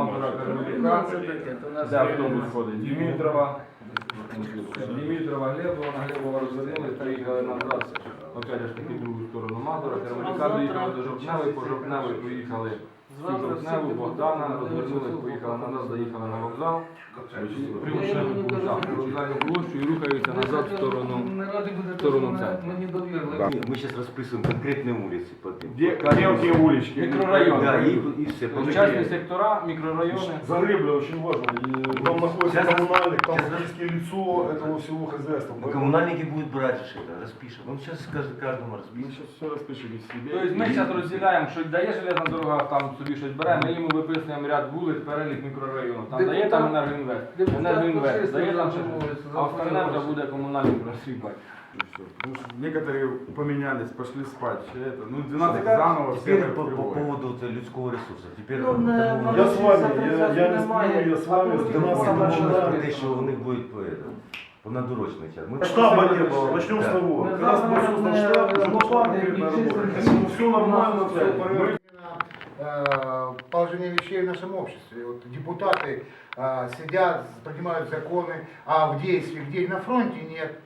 аматора Кармелюка, де автобус ходить. Дімітрова, Дімітрова, Глебова, на Глебова розвернулись, приїхали назад, опять ж таки другу сторону Мазура, Кармелюка доїхали до Жовтневої, по Жовтневої поїхали. В Жовтневу, Богдана, розвернули, поїхали назад, доїхали на вокзал, так, привокзальну площу і рухаються назад в сторону, в сторону центру. Мы, мы сейчас расписываем конкретные улицы. По, Где, мелкие улички. Микрорайон. Да, и, и все. по Частні мере- сектора, мікрорайони. Загребля очень важно. И там находится Сейчас- коммунальник, там сейчас- фактически лицо этого всего хозяйства. Ну, коммунальники будут брать же это, распишем. Он сейчас каждый, каждому Мы распишем. сейчас все распишем из себя. Тобто ми зараз розділяємо, що дає железна дорога, там собі щось бере, ми йому виписуємо ряд вулиць, перелік мікрорайону. Там дає там енергоінвест, енергоінвест, дає там ще щось. А остальне вже буде комунальний розсипати. И всё. Потому что некоторые поменялись, пошли спать. Это, ну, 12 заново все Теперь по, по приводят. поводу вот людского ресурса. Теперь Ну, не- тому- Я с вами, я, я не сплю, я с вами, с Тому 12 домовились про начинаем. те, що у них буде по этому, по надурочний час. Ми Штаба не было, начнем с Да. того. Мы Когда завтра создан на- штаб, уже на пошла плане конкретная чисто работа. чисто Все нормально, все в Мы- порядке. Э, положение вещей в нашем обществе. Вот депутаты э, сидят, принимают законы, а в действии, где на фронте нет.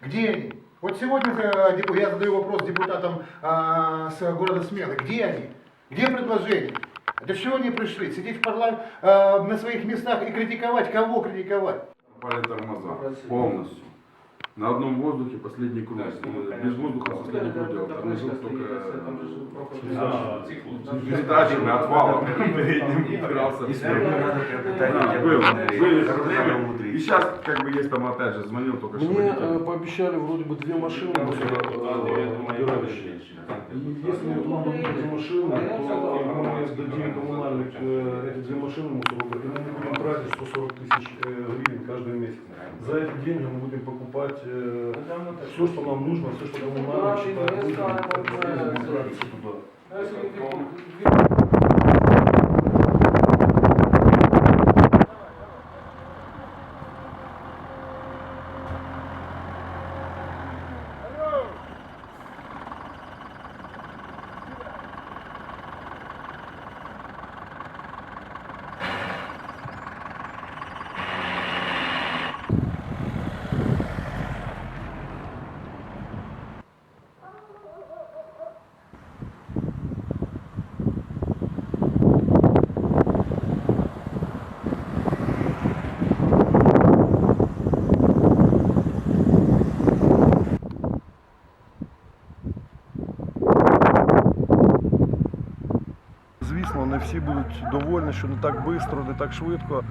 Где они? Вот сегодня э, я задаю вопрос депутатам с города Смелы. Где они? Где предложения? Для чего они пришли? Сидеть в парламенте на своих местах и критиковать? Кого критиковать? Попали тормоза полностью. На одном воздухе последний круг. Э, Без воздуха последний круг делал. Тормозил только передачами, отвалом. Передним Да, батареи, были. И сейчас как бы есть там опять же, звонил только что Мне э, пообещали вроде бы две машины. Если вот нам дадут эти машины, то мы сдадим коммунальник э, эти две машины мусоробрать, и мы будем тратить 140 тысяч э, гривен каждый месяц. За эти деньги мы будем покупать все, что нам нужно, все, что коммунальник считает нужным, и брать все туда. Звісно, не всі будуть довольні, що не так швидко, не так швидко.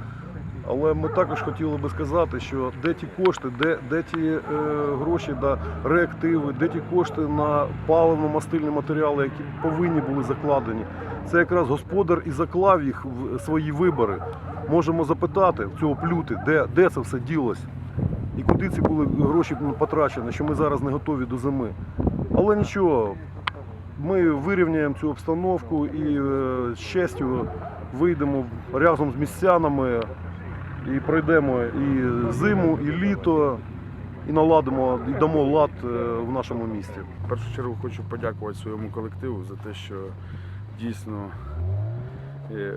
Але ми також хотіли би сказати, що де ті кошти, де, де ті е, гроші на реактиви, де ті кошти на паливно-мастильні матеріали, які повинні були закладені. Це якраз господар і заклав їх в свої вибори. Можемо запитати в цього плюти, де, де це все ділось і куди ці були гроші потрачені, що ми зараз не готові до зими. Але нічого, ми вирівняємо цю обстановку і е, з честю вийдемо разом з містянами і пройдемо і зиму, і літо, і наладимо, і дамо лад е, в нашому місті. В першу чергу хочу подякувати своєму колективу за те, що дійсно е,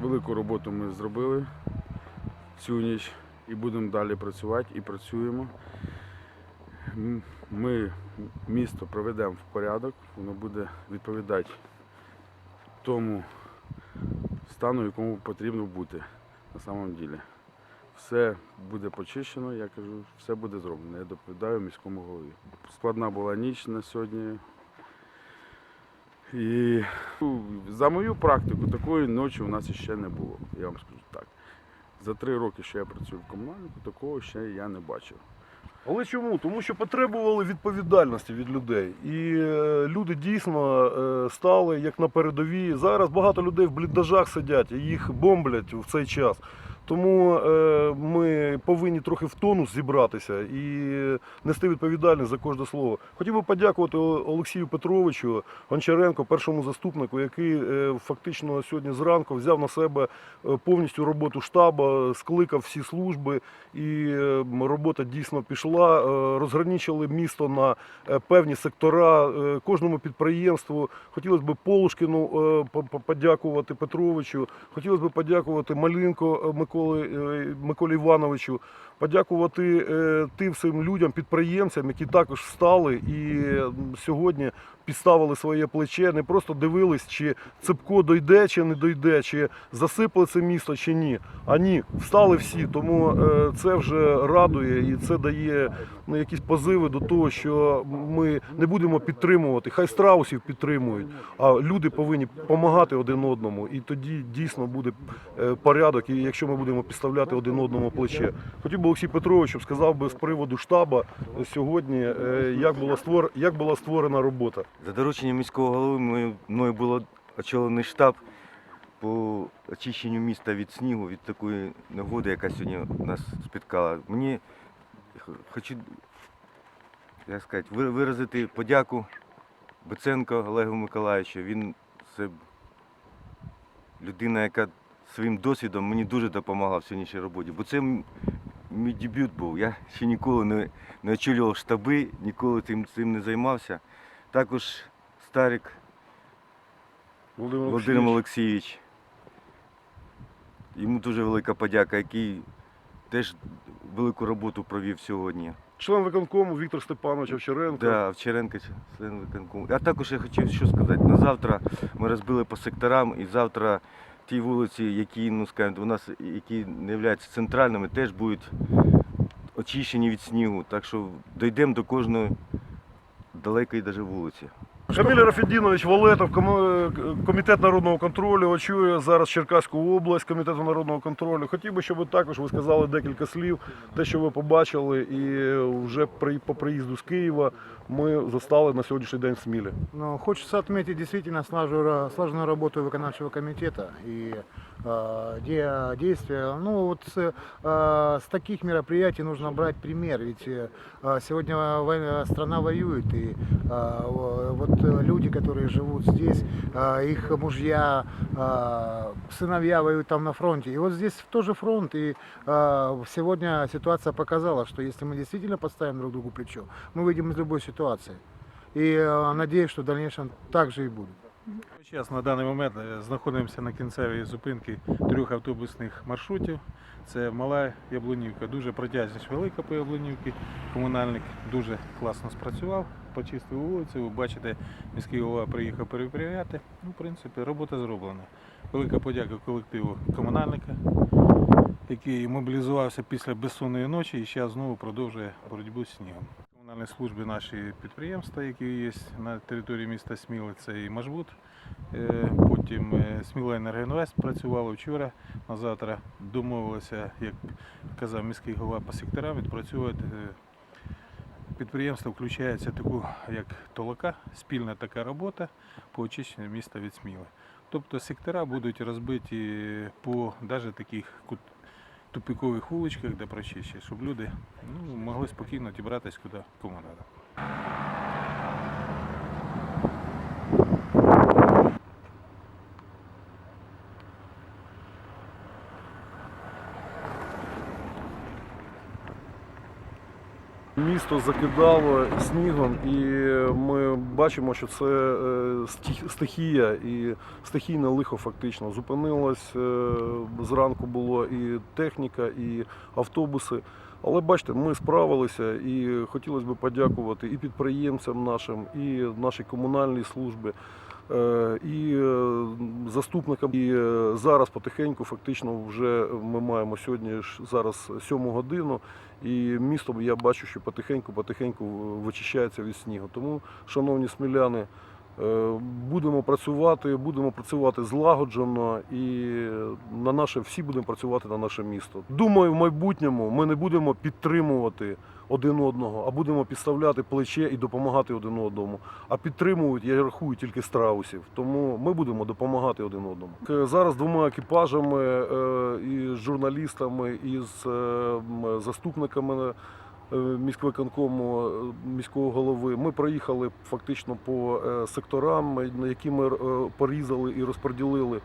велику роботу ми зробили цю ніч і будемо далі працювати і працюємо. Ми місто приведемо в порядок, воно буде відповідати тому стану, якому потрібно бути на самом ділі. Все буде почищено, я кажу, все буде зроблено. Я доповідаю міському голові. Складна була ніч на сьогодні. І ну, за мою практику такої ночі у нас ще не було. Я вам скажу так. За три роки, що я працюю в комунальнику, такого ще я не бачив. Але чому? Тому що потребували відповідальності від людей. І е, люди дійсно е, стали як на передовій. Зараз багато людей в бліндажах сидять і їх бомблять в цей час. Тому е, ми повинні трохи в тонус зібратися і нести відповідальність за кожне слово. Хотів би подякувати Олексію Петровичу Гончаренко, першому заступнику, який е, фактично сьогодні зранку взяв на себе е, повністю роботу штабу, скликав всі служби, і робота дійсно пішла. Розграничили місто на певні сектора кожному підприємству. Хотілося б Полушкіну по- по- подякувати Петровичу. Хотілося б подякувати Малинко е, Миколи, е, Миколі Івановичу, подякувати е, тим всім людям, підприємцям, які також встали і сьогодні підставили своє плече, не просто дивились, чи цепко дойде, чи не дойде, чи засипали це місто, чи ні. А ні, встали всі. Тому е, це вже радує і це дає ну, якісь позиви до того, що ми не будемо підтримувати. Хай страусів підтримують, а люди повинні допомагати один одному. І тоді дійсно буде е, порядок, і якщо ми будемо підставляти один одному плече. Хотів би Олексій Петрович, щоб сказав би з приводу штаба сьогодні, е, як була створ, як була створена робота. За дорученням міського голови мною- було очолений штаб по очищенню міста від снігу, від такої негоди, яка сьогодні нас спіткала. Мені хочу як сказати, виразити подяку Беценко Олегу Миколаївичу. Він це людина, яка своїм досвідом мені дуже допомагала в сьогоднішній роботі. Бо це мій дебют був. Я ще ніколи не, не очолював штаби, ніколи цим, цим не займався. Також Старик Володимир Володимир Олексійович. Йому дуже велика подяка, який теж велику роботу провів сьогодні. член виконкому Віктор Степанович Овчаренко. Да, Овчаренко, член виконкому. А також я хотів що сказати. На завтра ми розбили по секторам, і завтра ті вулиці, які, ну скажімо, у нас які не являються центральними, теж будуть очищені від снігу. Так що дійдемо до кожної далекої даже вулиці. Шаміль Рафідінович Валетов, комітет народного контролю, очує зараз Черкаську область комітету народного контролю. Хотів би, щоб ви також ви сказали декілька слів, те, що ви побачили, і вже при по приїзду з Києва ми застали на сьогоднішній день в Смілі. Но хочется отметить действительно слаженную, слаженную работу выполнительного комитета и э, де- действия. Ну вот с, э, с таких мероприятий нужно брать пример, ведь э, сегодня вой- страна воюет, и э, вот э, люди, которые живут здесь, э, их мужья, э, сыновья воюют там на фронте. И вот здесь тоже фронт, и э, сегодня ситуация показала, что если мы действительно подставим друг другу плечо, мы выйдем из любой ситуации. І е, надіюсь, що в дальнейшем так же і буде. Зараз на даний момент е, знаходимося на кінцевій зупинці трьох автобусних маршрутів. Це мала Яблунівка, дуже протяжність велика по Яблунівці. Комунальник дуже класно спрацював, почистив вулицю. Ви бачите, міський голова приїхав перевіряти. Ну, в принципі, робота зроблена. Велика подяка колективу комунальника, який мобілізувався після безсонної ночі і зараз знову продовжує боротьбу з снігом. Комунальні служби наші підприємства, які є на території міста Сміли, це і Машбут. Е, Потім е, Сміла Енергоінвест працювало вчора. На завтра домовилися, як казав міський голова по секторам, відпрацьовувати. е, Підприємство включається таку, як толока, спільна така робота по очищенню міста від Сміли. Тобто сектора будуть розбиті по навіть таких тупикових вуличках, де прочище, щоб люди ну, могли спокійно дібратися куди кому треба. Місто закидало снігом, і ми бачимо, що це е, стихія і стихійне лихо фактично. Зупинилось е, зранку було і техніка, і автобуси. Але бачите, ми справилися і хотілося б подякувати і підприємцям нашим, і нашій комунальній службі, і е, заступникам. І е, зараз потихеньку, фактично, вже ми маємо сьогодні зараз сьому годину. І місто я бачу, що потихеньку-потихеньку вичищається від снігу. Тому, шановні сміляни, Е, Будемо працювати, будемо працювати злагоджено і на наше всі будемо працювати на наше місто. Думаю, в майбутньому ми не будемо підтримувати один одного, а будемо підставляти плече і допомагати один одному. А підтримують, я рахую, тільки страусів. Тому ми будемо допомагати один одному. Е, Зараз двома екіпажами е, і журналістами, і з е, заступниками міськвиконкому е, міського голови. Ми проїхали фактично по е, секторам, е, які ми е, порізали і розподілили.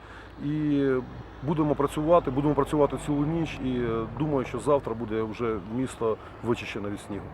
І будемо працювати, будемо працювати цілу ніч. І е, думаю, що завтра буде вже місто вичищене від снігу.